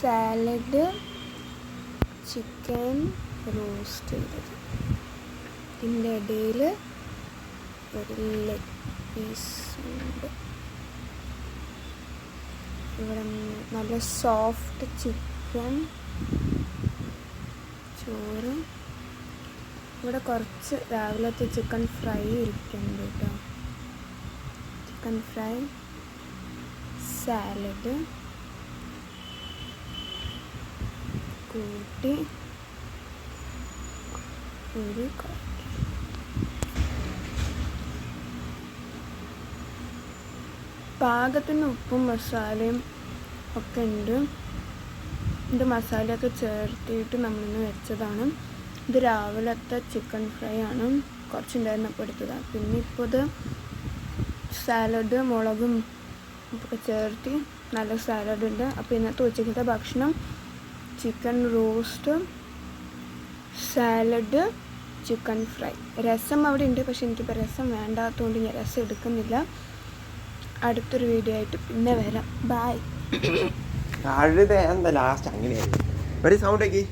Salad chicken roast ചെയ്തത് ഇതിന്റെ ഇടയിൽ ഒരു ലെഗ് പീസ് ഉണ്ട്. ഇവിടെ നല്ല സോഫ്റ്റ് ചിക്കൻ ചോറും. ഇവിടെ കുറച്ച് രാവിലത്തെ ചിക്കൻ ഫ്രൈ ഇരിക്കുന്നുണ്ട് കേട്ടോ. ചിക്കൻ ഫ്രൈ സാലഡ് കൂട്ടി ഒരു പാകത്തിന് ഉപ്പും മസാലയും ഒക്കെ ഉണ്ട്. ഇത് മസാലയൊക്കെ ചേർത്തിട്ട് നമ്മളിന്ന് വെച്ചതാണ്. ഇത് രാവിലത്തെ ചിക്കൻ ഫ്രൈ ആണ്. കുറച്ചുണ്ടായിരുന്നപ്പോൾ എടുത്തതാണ് പിന്നെ ഇപ്പോൾ ഇത് സാലഡ് മുളകും ഒക്കെ ചേർത്തി നല്ല സാലഡ് ഉണ്ട്. അപ്പോൾ ഇന്നത്തെ ഉച്ചക്കത്തെ ഭക്ഷണം chicken roast salad chicken fry. രസം അവിടെ ഉണ്ട് പക്ഷെ എനിക്കിപ്പോൾ രസം വേണ്ടാത്തതുകൊണ്ട് ഞാൻ രസം എടുക്കുന്നില്ല. അടുത്തൊരു വീഡിയോ ആയിട്ട് പിന്നെ വരാം. ബായ് ലാസ്റ്റ് അങ്ങനെയായി ഒരു സൗണ്ട് ആക്കി.